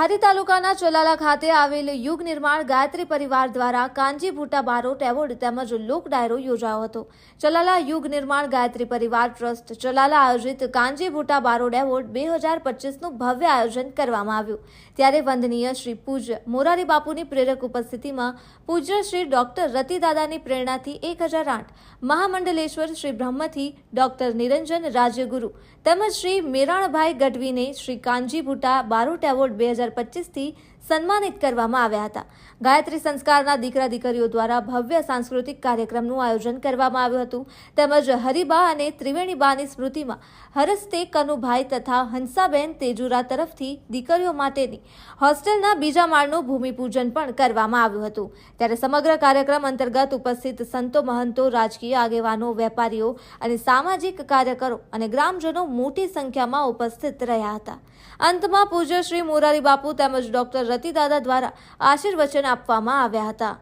ધારી તાલુકાના ચોલાલા ખાતે આવેલ યુગ નિર્માણ ગાયત્રી પરિવાર દ્વારા કાંજી ભૂટા બારોટ એવોર્ડ તેમજ લોક ડાયરો યોજાયો હતો. ચલાલા યુગ નિર્માણ ગાયત્રી પરિવાર ટ્રસ્ટ ચલાલા આયોજિત કાંજી ભૂટા બારોટ એવોર્ડ બે હજાર પચીસનું ભવ્ય આયોજન કરવામાં આવ્યું. ત્યારે વંદનીય શ્રી પૂજ્ય મોરારી બાપુની પ્રેરક ઉપસ્થિતિમાં પૂજ્ય શ્રી ડોક્ટર રતિદાદાની પ્રેરણાથી એક હજાર આઠ, મહામંડલેશ્વર શ્રી બ્રહ્મથી ડોક્ટર નિરંજન રાજ્યગુરુ તેમજ શ્રી મેરાણભાઈ ગઢવીને શ્રી કાંજી ભૂટા બારોટ એવોર્ડ બે હજાર પચીસથી સન્માનિત કરવામાં આવ્યા હતા. ગાયત્રી સંસ્કારના દીકરા દીકરીઓ દ્વારા ભવ્ય સાંસ્કૃતિક કાર્યક્રમનું આયોજન કરવામાં આવ્યું હતું. તેમજ હરિબા અને ત્રિવેણીબાની સ્મૃતિમાં હરસ્તે કનુભાઈ તથા હંસાબેન તેજુરા તરફથી દીકરીઓ માટેની હોસ્ટેલના બીજા માળનું ભૂમિપૂજન પણ કરવામાં આવ્યું હતું. ત્યારે સમગ્ર કાર્યક્રમ અંતર્ગત ઉપસ્થિત સંતો, મહંતો, રાજકીય આગેવાનો, વેપારીઓ અને સામાજિક કાર્યકરો અને ગ્રામજનો મોટી સંખ્યામાં ઉપસ્થિત રહ્યા હતા. અંતમાં પૂજ્ય શ્રી મોરારી બાપુ તેમજ ડોક્ટર રતિદાદા દ્વારા આશીર્વચન આપવામાં આવ્યા હતા.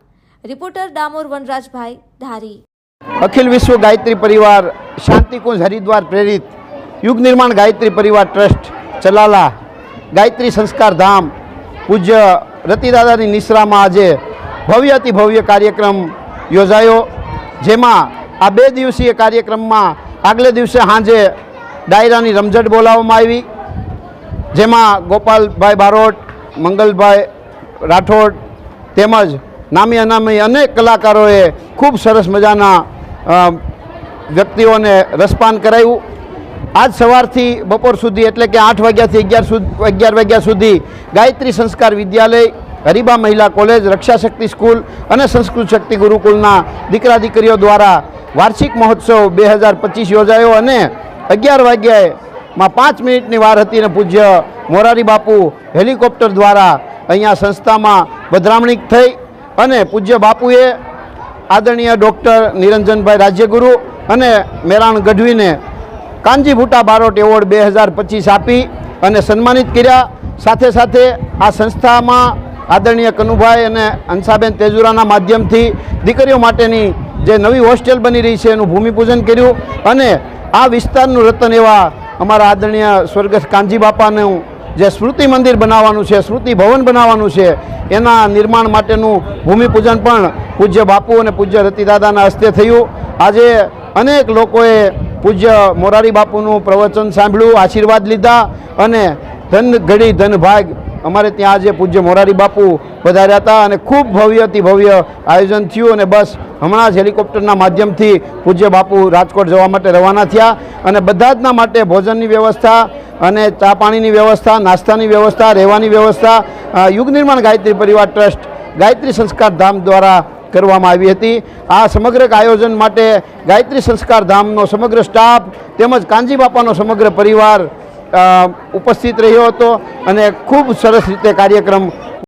રિપોર્ટર ડામોર વનરાજભાઈ ધારી. અખિલ વિશ્વ ગાયત્રી પરિવાર, શાંતિકુંજ હરિદ્વાર પ્રેરિત, યુગ નિર્માણ ગાયત્રી પરિવાર ટ્રસ્ટ, ચલાલા, ગાયત્રી સંસ્કાર ધામ, પૂજ્ય રતિદાદાની નિશ્રામાં આજે ભવ્ય અતિ ભવ્ય કાર્યક્રમ યોજાયો, જેમાં આ બે દિવસીય કાર્યક્રમમાં આગલે દિવસે સાંજે ડાયરાની રમઝટ બોલાવવામાં આવી. જેમાં ગોપાલભાઈ બારોટ, મંગલભાઈ રાઠોડ તેમજ નામી અનામી અનેક કલાકારોએ ખૂબ સરસ મજાના વ્યક્તિઓને રસપાન કરાવ્યું આજ સવારથી બપોર સુધી એટલે કે આઠ વાગ્યાથી અગિયાર સુધી અગિયાર વાગ્યા સુધી ગાયત્રી સંસ્કાર વિદ્યાલય, હરિબા મહિલા કોલેજ રક્ષા શક્તિ સ્કૂલ અને સંસ્કૃત શક્તિ ગુરુકુલના દીકરા દીકરીઓ દ્વારા વાર્ષિક મહોત્સવ બે હજાર પચીસ યોજાયો અને અગિયાર વાગ્યાએ માં પાંચ મિનિટની વાર હતી અને પૂજ્ય મોરારી બાપુ હેલિકોપ્ટર દ્વારા અહીંયા સંસ્થામાં પધરામણી થઈ અને પૂજ્ય બાપુએ આદરણીય ડૉક્ટર નિરંજનભાઈ રાજ્યગુરુ અને મેરાણ ગઢવીને કાંજી ભૂટા બારોટ એવોર્ડ બે હજાર પચીસ આપી અને સન્માનિત કર્યા. સાથે સાથે આ સંસ્થામાં આદરણીય કનુભાઈ અને અંસાબેન તેજુરાના માધ્યમથી દીકરીઓ માટેની જે નવી હોસ્ટેલ બની રહી છે એનું ભૂમિપૂજન કર્યું અને આ વિસ્તારનું રતન એવા અમારા આદરણીય સ્વર્ગસ્થ કાનજી બાપાનું જે સ્મૃતિ મંદિર બનાવવાનું છે, સ્મૃતિ ભવન બનાવવાનું છે, એના નિર્માણ માટેનું ભૂમિપૂજન પણ પૂજ્ય બાપુ અને પૂજ્ય રતિદાદાના હસ્તે થયું. આજે અનેક લોકોએ પૂજ્ય મોરારી બાપુનું પ્રવચન સાંભળ્યું, આશીર્વાદ લીધા અને ધન ઘડી ધન ભાગ અમારે ત્યાં આજે પૂજ્ય મોરારી બાપુ પધાર્યા હતા અને ખૂબ ભવ્યથી ભવ્ય આયોજન થયું અને બસ હમણાં જ હેલિકોપ્ટરના માધ્યમથી પૂજ્ય બાપુ રાજકોટ જવા માટે રવાના થયા અને બધા જના માટે ભોજનની વ્યવસ્થા અને ચા પાણીની વ્યવસ્થા, નાસ્તાની વ્યવસ્થા, રહેવાની વ્યવસ્થા યુગ નિર્માણ ગાયત્રી પરિવાર ટ્રસ્ટ, ગાયત્રી સંસ્કાર ધામ દ્વારા કરવામાં આવી હતી. આ સમગ્ર આયોજન માટે ગાયત્રી સંસ્કાર ધામનો સમગ્ર સ્ટાફ તેમજ કાંજી બાપાનો સમગ્ર પરિવાર ઉપસ્થિત રહ્યો હતો અને ખૂબ સરસ રીતે કાર્યક્રમ